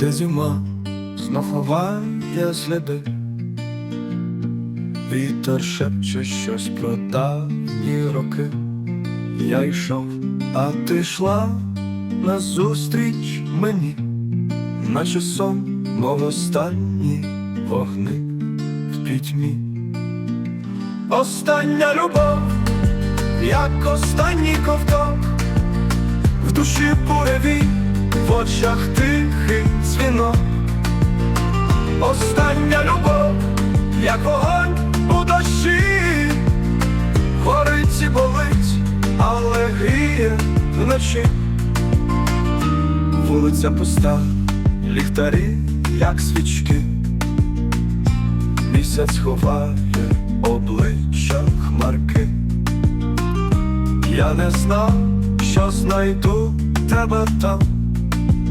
де зима знов сліди. Вітер шепче щось про давні роки. Я йшов, а ти йшла назустріч мені, наче сон, мов останні вогни в пітьмі. Остання любов, як останній ковток, в душі буреві, в очах тихий дзвінок. Остання любов, як вогонь у дощі, горить і болить, але гріє вночі. Вулиця пуста, ліхтарі, як свічки, місяць ховає обличчя хмарки. Я не знав, що знайду тебе там,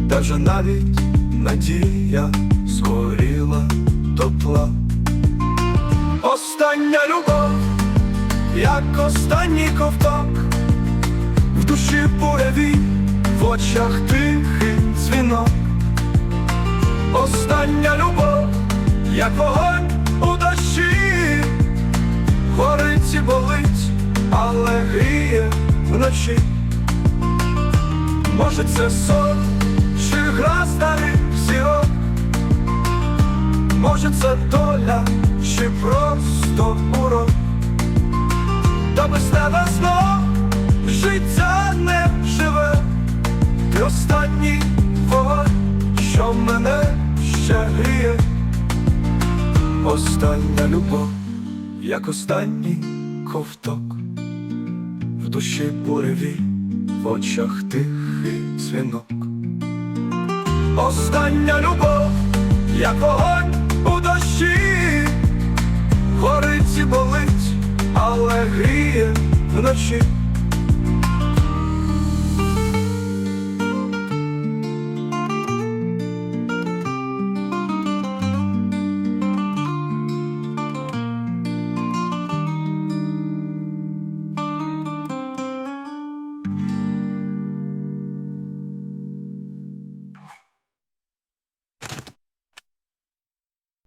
де вже навіть надія згоріла дотла. Остання любов, як останній ковток, в душі буреві, в очах тихий дзвінок. Остання любов, як вогонь у дощі, горить і болить, але гріє вночі. Може, це сон просто урок. Та без тебе знов життя не живе, ти останній вогонь, що мене ще гріє. Остання любов, як останній ковток, в душі буреві, в очах тихий дзвінок. Остання любов, як вогонь у дощі, гріє вночі.